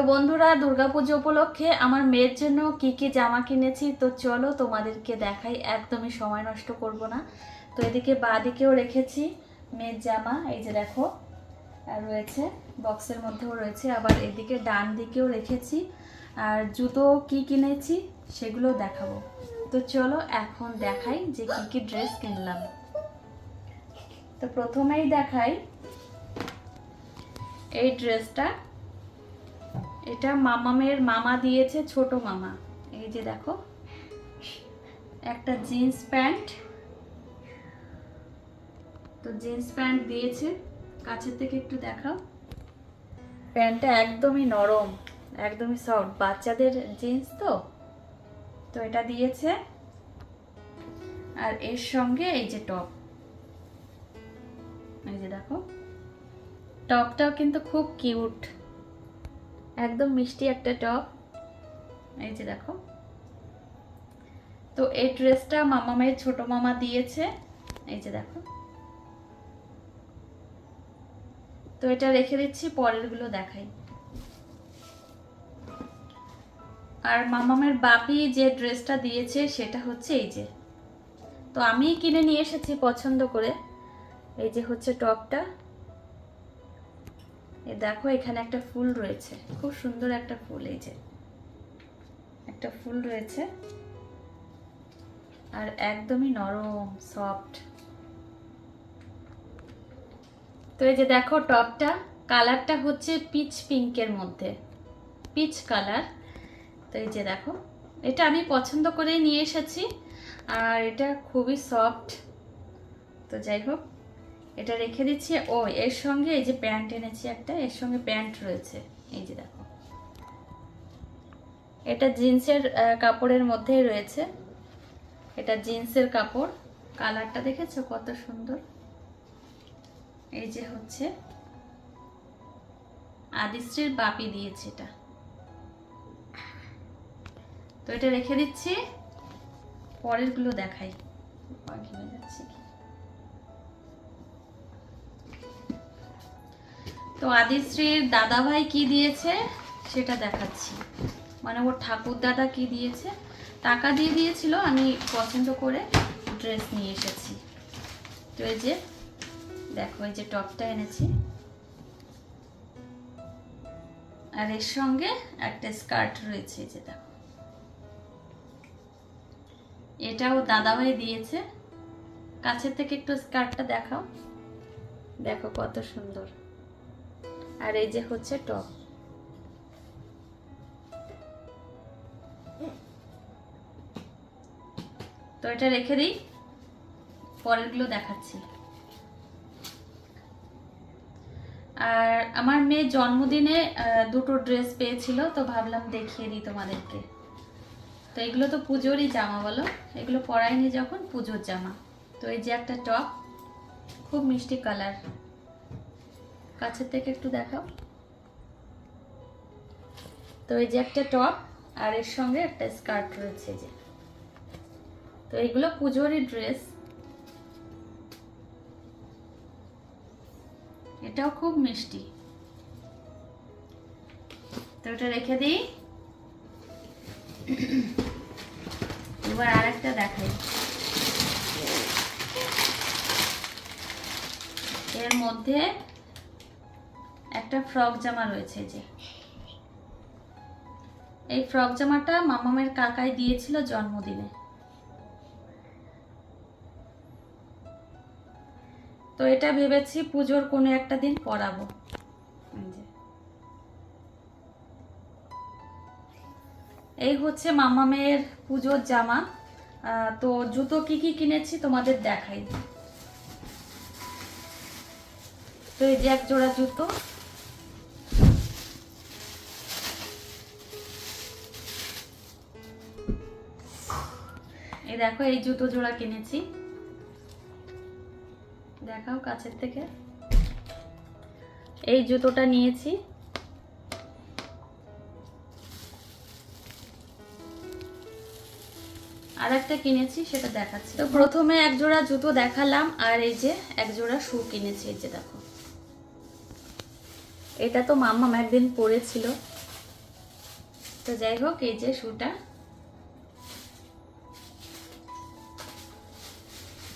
তো বন্ধুরা, দুর্গাপুজো উপলক্ষে আমার মেয়ের জন্য কি কি জামা কিনেছি? তো চলো তোমাদেরকে দেখাই, একদমই সময় নষ্ট করব না। তো এদিকে বা দিকেও রেখেছি মেয়ের জামা, এই যে দেখো রয়েছে, বক্সের মধ্যেও রয়েছে। আবার এদিকে ডান দিকেও রেখেছি। আর জুতো কি কিনেছি সেগুলো দেখাবো। তো চলো এখন দেখাই যে কি কি ড্রেস কিনলাম। তো প্রথমেই দেখাই এই ড্রেসটা। এটা মামামের মামা দিয়েছে ছোট মামা। এই যে দেখো, একটা জিন্স প্যান্ট। তো জিন্স প্যান্ট দিয়েছে, কাছের থেকে একটু দেখাও। প্যান্টটা একদমই নরম, একদমই সফট বাচ্চাদের জিন্স তো? তো এটা দিয়েছে। আর এর সঙ্গে এই যে টপ। এই যে দেখো, টপটাও কিন্তু খুব কিউট। একদম মিষ্টি একটা টপ এই যে দেখো। তো এই ড্রেসটা মামা মেয়ের ছোট মামা দিয়েছে। এই যে দেখো। তো এটা রেখে দিচ্ছি, পরেরগুলো দেখাই। আর মামামের বাপি যে ড্রেসটা দিয়েছে, সেটা হচ্ছে এই যে। তো আমি কিনে নিয়ে এসেছি পছন্দ করে। এই যে হচ্ছে টপটা। এ দেখো, এখানে একটা ফুল রয়েছে। খুব সুন্দর একটা ফুল, এই যে। একটা ফুল রয়েছে। আর একদমই নরম, সফট। তো এই যে দেখো, টপটা। কালারটা হচ্ছে পিচ পিঙ্কের মধ্যে। Peach colour. তো এই যে দেখো, এটা আমি পছন্দ করেই নিয়ে এসেছি। আর এটা খুবই সফট। তো যাই হোক। এটা রেখে দিচ্ছি। ও, এর সঙ্গে এই যে প্যান্ট এনেছি একটা, এর সঙ্গে প্যান্ট রয়েছে। এই যে দেখো। এটা জিন্সের কাপড়ের মধ্যেই রয়েছে। এটা জিন্সের কাপড়। কালারটা দেখেছ? কত সুন্দর। এই যে হচ্ছে। আদিশ্রীর বাপি দিয়েছে এটা। তো এটা রেখে দিচ্ছি। পরেরগুলো দেখাই। তো আদিশ্রীর দাদাভাই কি দিয়েছে সেটা দেখাচ্ছি। মানে ওর ঠাকুর দাদা কি দিয়েছে? টাকা দিয়ে দিয়েছিল, আমি পছন্দ করে ড্রেস নিয়ে এসেছি। তো এই যে, দেখো এই যে টপটা এনেছি। আর এর সঙ্গে একটা স্কার্ট রয়েছে যে দেখো। এটাও দাদাভাই দিয়েছে। কাছের থেকে একটু স্কার্টটা দেখাও। দেখো কত সুন্দর। আর এই যে হচ্ছে টপ। তো এটা রেখে দিই, পরেরগুলো দেখাচ্ছি। আর আমার মেয়ে জন্মদিনে দুটো ড্রেস পেয়েছিল, তো ভাবলাম দেখিয়ে দিই তোমাদেরকে। তো এগুলো তো পুজোরই জামা, বলো? এগুলো পরাইনি যখন, পুজোর জামা। তো এই যে একটা টপ, খুব মিষ্টি কালার। কাছের থেকে একটু দেখাও। তো এই যে একটা টপ, আর এর সঙ্গে একটা স্কার্ট রয়েছে যে। তো এগুলো পুজোরই ড্রেস। এটাও খুব মিষ্টি। তো এটা রেখে দিই। এবার আর একটা দেখাই। এর মধ্যে একটা ফ্রক জামা রয়েছে যে। এই ফ্রক জামাটা মামামের কাকাই দিয়েছিল জন্মদিনে। তো এটা ভেবেছি পুজোর কোনো একটা দিন পরাবো। এই হচ্ছে মামামের পুজোর জামা। তো জুতো কি কি কিনেছি তোমাদের দেখাই। তো এই যে এক জোড়া জুতো। দেখো, এই জুতো জোড়া কিনেছি। দেখাও কাছের থেকে। এই জুতোটা নিয়েছি। আর একটা কিনেছি, সেটা দেখাচ্ছি। তো প্রথমে এক জোড়া জুতো দেখালাম, আর এই যে এক জোড়া শু কিনেছি, এই যে দেখো। এটা তো মাম্মাম একদিন পরেছিল। তো যাই হোক, এই যে শুটা।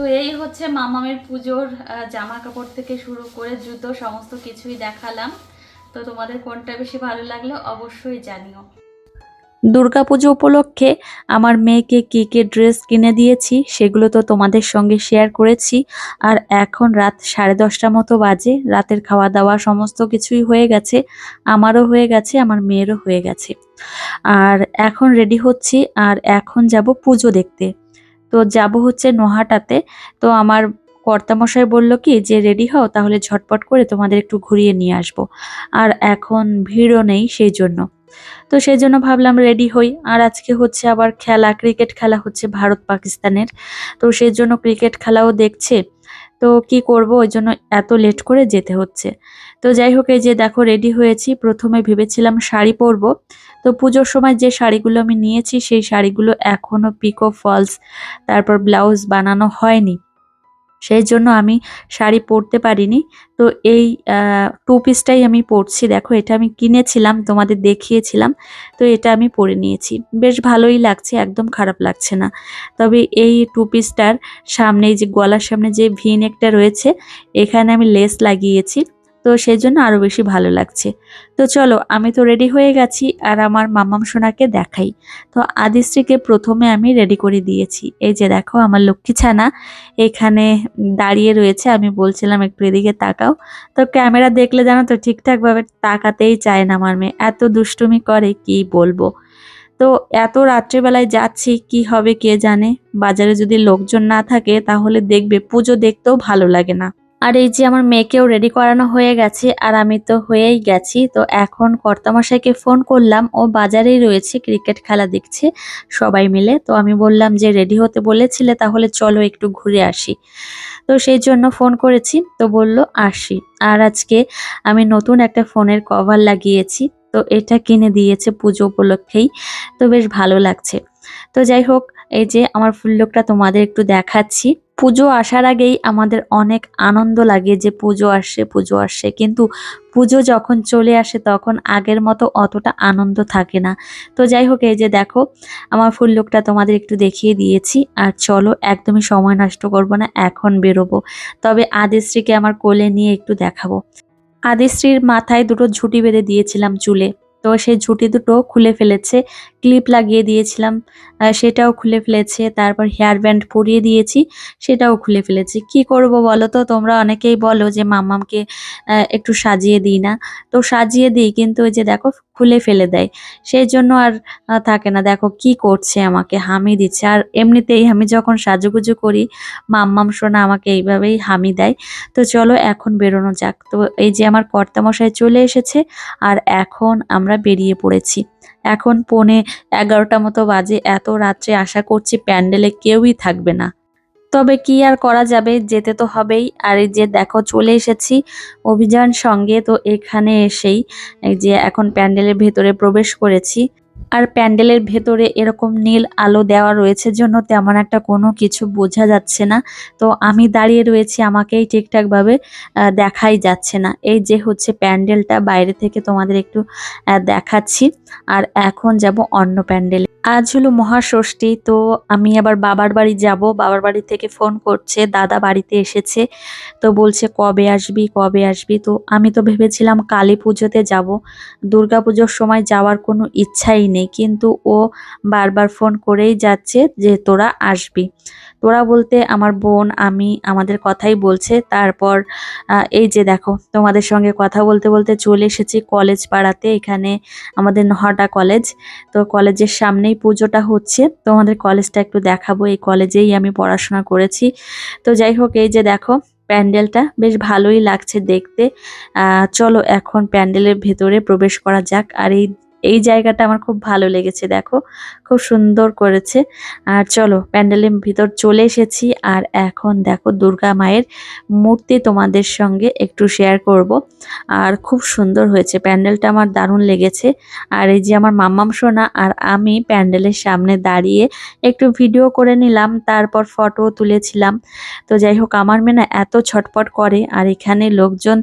তো এই হচ্ছে মামামের পুজোর জামা কাপড় থেকে শুরু করে জুতো, সমস্ত কিছুই দেখালাম। তো তোমাদের কোনটা বেশি ভালো লাগল অবশ্যই জানিও। দুর্গাপুজো উপলক্ষে আমার মেয়েকে কী কী ড্রেস কিনে দিয়েছি সেগুলো তো তোমাদের সঙ্গে শেয়ার করেছি। আর এখন রাত সাড়ে দশটা মতো বাজে, রাতের খাওয়া দাওয়া সমস্ত কিছুই হয়ে গেছে, আমারও হয়ে গেছে, আমার মেয়েরও হয়ে গেছে। আর এখন রেডি হচ্ছি, আর এখন যাব পুজো দেখতে। তো যাব হচ্ছে নোহাটাতে। তো আমার কর্তামশাই বলল কি, যে রেডি হও, তাহলে ঝটপট করে তোমাদের একটু ঘুরিয়ে নিয়ে আসব। আর এখন ভিড়ও নেই সেই জন্য। তো সেই জন্য ভাবলাম রেডি হই। আর আজকে হচ্ছে আবার খেলা, ক্রিকেট খেলা হচ্ছে ভারত পাকিস্তানের তো সেই জন্য ক্রিকেট খেলাও দেখছে। তো কি করব? ওই জন্য এত লেট করে যেতে হচ্ছে। তো যাই হোক, এই যে দেখো রেডি হয়েছি। প্রথমে ভেবেছিলাম শাড়ি পরব। তো পুজোর সময় যে শাড়িগুলো আমি নিয়েছি, সেই শাড়িগুলো এখনও পিকো ফলস তারপর ব্লাউজ বানানো হয়নি। সেই জন্য আমি শাড়ি পরতে পারিনি। তো এই টু পিসটাই আমি পরছি। দেখো, এটা আমি কিনেছিলাম, তোমাদের দেখিয়েছিলাম। তো এটা আমি পরে নিয়েছি। বেশ ভালোই লাগছে, একদম খারাপ লাগছে না। তবে এই টু পিসটার সামনে যে, গলার সামনে যে ভিন একটা রয়েছে, এখানে আমি লেস লাগিয়েছি। তো সেই জন্য আরও বেশি ভালো লাগছে। তো চলো, আমি তো রেডি হয়ে গেছি আর আমার মামাম সোনাকে দেখাই। তো আদিশ্রীকে প্রথমে আমি রেডি করে দিয়েছি। এই যে দেখো, আমার লক্ষ্মী ছানা এখানে দাঁড়িয়ে রয়েছে। আমি বলছিলাম একটু এদিকে তাকাও। তো ক্যামেরা দেখলে জানো তো, ঠিকঠাকভাবে তাকাতেই চায় না আমার মেয়ে। এত দুষ্টুমি করে, কি বলব? তো এত রাত্রেবেলায় যাচ্ছি, কি হবে কে জানে? বাজারে যদি লোকজন না থাকে, তাহলে দেখবে, পুজো দেখতেও ভালো লাগে না। আর এই যে আমার মেয়েকেও রেডি করানো হয়ে গেছে আর আমি তো হয়েই গেছি, তো এখন কর্তামশাইকে ফোন করলাম, ও বাজারেই রয়েছে ক্রিকেট খেলা দেখছে সবাই মিলে, তো আমি বললাম যে রেডি হতে বলেছিলে তাহলে চলো একটু ঘুরে আসি। তো সেই জন্য ফোন করেছি, তো বলল আসি। আর আজকে আমি নতুন একটা ফোনের কভার লাগিয়েছি, তো এটা কিনে দিয়েছে পুজো উপলক্ষেই, তো বেশ ভালো লাগছে। তো যাই হোক, এই যে আমার ফুল্লুকটা তোমাদের একটু দেখাচ্ছি। পুজো আসার আগেই আমাদের অনেক আনন্দ লাগে যে পুজো আসছে পুজো আসছে। কিন্তু পুজো যখন চলে আসে তখন আগের মতো অতটা আনন্দ থাকে না। তো যাই হোক, এই যে দেখো, আমার ফুল্লুকটা তোমাদের একটু দেখিয়ে দিয়েছি। আর চলো, একদমই সময় নষ্ট করব না, এখন বেরোবো। তবে আদিশ্রীকে আমার কোলে নিয়ে একটু দেখাবো। আদিশ্রীর মাথায় দুটো ঝুঁটি বেঁধে দিয়েছিলাম চুলে। তো সেই ঝুঁটি দুটো খুলে ফেলেছে। ক্লিপ লাগিয়ে দিয়েছিলাম সেটাও খুলে ফেলেছে। তারপর হেয়ার ব্যান্ড পরিয়ে দিয়েছি, সেটাও খুলে ফেলেছি। কি করব বলো তো? তোমরা অনেকেই বলো যে মামামকে একটু সাজিয়ে দিই না। তো সাজিয়ে দিই, কিন্তু ওই যে দেখো খুলে ফেলে দেয়। সেই জন্য আর থাকে না। দেখো কি করছে আমাকে, হামি দিচ্ছে। আর এমনিতেই আমি যখন সাজুগুজু করি, মাম্মাম সোনা আমাকে এইভাবেই হামি দেয়। তো চলো এখন বেরোনো যাক। তো এই যে আমার কর্তামশাই চলে এসেছে, আর এখন আমরা বেরিয়ে পড়েছি। এখন পৌনে এগারোটা মতো বাজে। এত রাত্রে আশা করছি প্যান্ডেলে কেউই থাকবে না। তবে কি আর করা যাবে? যেতে তো হবেই। আর এই যে দেখো, চলে এসেছি অভিযান সঙ্গে। তো এখানে এসেই এই যে এখন প্যান্ডেলের ভেতরে প্রবেশ করেছি। আর প্যান্ডেলের ভেতরে এরকম নীল আলো দেওয়া রয়েছে জন্য তেমন একটা কোনো কিছু বোঝা যাচ্ছে না। তো আমি দাঁড়িয়ে রয়েছি, আমাকেই ঠিকঠাকভাবে দেখাই যাচ্ছে না। এই যে হচ্ছে প্যান্ডেলটা, বাইরে থেকে তোমাদের একটু দেখাচ্ছি। আর এখন যাব অন্য প্যান্ডেলে। আজ হলো মহাষষ্ঠী, তো আমি আবার বাবার বাড়ি যাব। বাবার বাড়ি থেকে ফোন করছে, দাদা বাড়িতে এসেছে। তো বলছে, কবে আসবি কবে আসবি? তো আমি তো ভেবেছিলাম কালী পুজোতে যাব। দুর্গা পুজোর সময় যাওয়ার কোনো ইচ্ছাই নেই। কিন্তু ও বারবার ফোন করেই যাচ্ছে যে তোরা আসবি। তোরা বলতে আমার বোন, আমি, আমাদের কথাই বলছে। তারপর এই যে দেখো, তোমাদের সঙ্গে কথা বলতে বলতে চলে এসেছি কলেজ পাড়াতে। এখানে আমাদের নহটা কলেজ। তো কলেজের সামনেই পুজোটা হচ্ছে। তোমাদের কলেজটা একটু দেখাবো। এই কলেজেই আমি পড়াশোনা করেছি। তো যাই হোক, এই যে দেখো, প্যান্ডেলটা বেশ ভালোই লাগছে দেখতে। চলো এখন প্যান্ডেলের ভেতরে প্রবেশ করা যাক। আর এই এই জায়গাটা আমার খুব ভালো লেগেছে, দেখো। খুব সুন্দর করেছে। আর চলো, প্যান্ডেলের ভিতর চলে এসেছি। আর এখন দেখো, দুর্গা মায়ের মূর্তি তোমাদের সঙ্গে একটু শেয়ার করব। আর খুব সুন্দর হয়েছে, প্যান্ডেলটা আমার দারুণ লেগেছে। আর এই যে আমার মাম্মাম সোনা আর আমি প্যান্ডেলের সামনে দাঁড়িয়ে একটু ভিডিও করে নিলাম, তারপর ফটো তুলেছিলাম। তো যাই হোক, আমার মেয়ে না এত ছটপট করে, আর এখানে লোকজন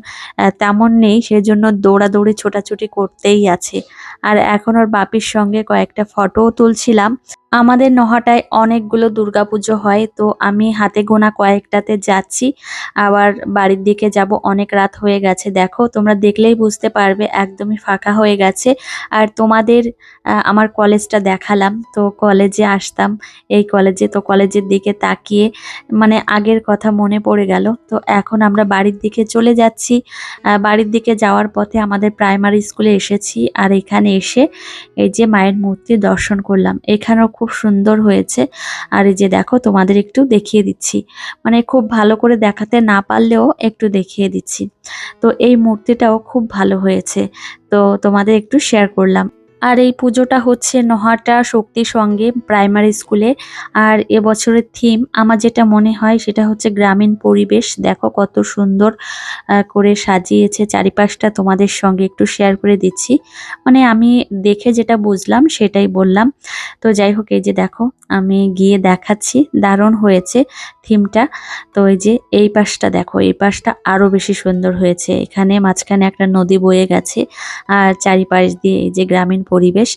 তেমন নেই, সেজন্য দৌড়াদৌড়ি, ছোটাছুটি করতেই আছে। আর এখন ওর বাপির সঙ্গে কয়েকটা ফটোও তুলছিলাম। আমাদের নহাটায় অনেকগুলো দুর্গাপুজো হয়, তো আমি হাতে গোনা কয়েকটাতে যাচ্ছি। আবার বাড়ির দিকে যাব, অনেক রাত হয়ে গেছে। দেখো, তোমরা দেখলেই বুঝতে পারবে, একদমই ফাঁকা হয়ে গেছে। আর তোমাদের আমার কলেজটা দেখালাম, তো কলেজে আসতাম। এই কলেজে, তো কলেজের দিকে তাকিয়ে মানে আগের কথা মনে পড়ে গেল। তো এখন আমরা বাড়ির দিকে চলে যাচ্ছি। বাড়ির দিকে যাওয়ার পথে আমাদের প্রাইমারি স্কুলে এসেছি। আর এখানে এসে এই যে মায়ের মূর্তি দর্শন করলাম। এখানেও খুব সুন্দর হয়েছে। আর এই যে দেখো তোমাদের একটু দেখিয়ে দিচ্ছি। মানে খুব ভালো করে দেখাতে না পারলেও একটু দেখিয়ে দিচ্ছি। তো এই মূর্তিটাও খুব ভালো হয়েছে। তো তোমাদের একটু শেয়ার করলাম। আর এই পুজোটা হচ্ছে নহাটা শক্তি সঙ্গে প্রাইমারি স্কুলে। আর এবছরের থিম আমার যেটা মনে হয় সেটা হচ্ছে গ্রামীণ পরিবেশ। দেখো কত সুন্দর করে সাজিয়েছে। চারিপাশটা তোমাদের সঙ্গে একটু শেয়ার করে দিচ্ছি। মানে আমি দেখে যেটা বুঝলাম সেটাই বললাম। তো যাই হোক, এই যে দেখো, আমি গিয়ে দেখাচ্ছি। দারুণ হয়েছে থিমটা তো এই যে এই পাশটা দেখো, এই পাশটা আরও বেশি সুন্দর হয়েছে। এখানে মাঝখানে একটা নদী বয়ে গেছে। আর চারিপাশ দিয়ে এই যে গ্রামীণ পরিবেশ।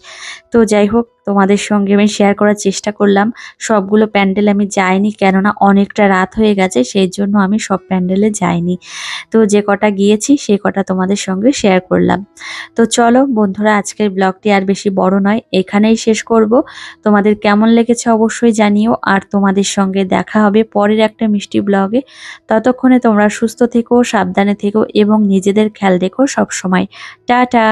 তো যাই হোক, তোমাদের সঙ্গে আমি শেয়ার করার চেষ্টা করলাম। সবগুলো প্যান্ডেল আমি যাইনি, কেননা অনেকটা রাত হয়ে গেছে, সেই জন্য আমি সব প্যান্ডেলে যাইনি। তো যে কটা গিয়েছি সেই কটা তোমাদের সঙ্গে শেয়ার করলাম। তো চলো বন্ধুরা, আজকের ব্লগটি আর বেশি বড় নয়, এখানেই শেষ করব। তোমাদের কেমন লেগেছে অবশ্যই জানিও, আর তোমাদের সঙ্গে দেখা হবে পরের একটা মিষ্টি ব্লগে ততক্ষণে তোমরা সুস্থ থেকো, সাবধানে থেকো, এবং নিজেদের খেয়াল রেখো সবসময়। টাটা!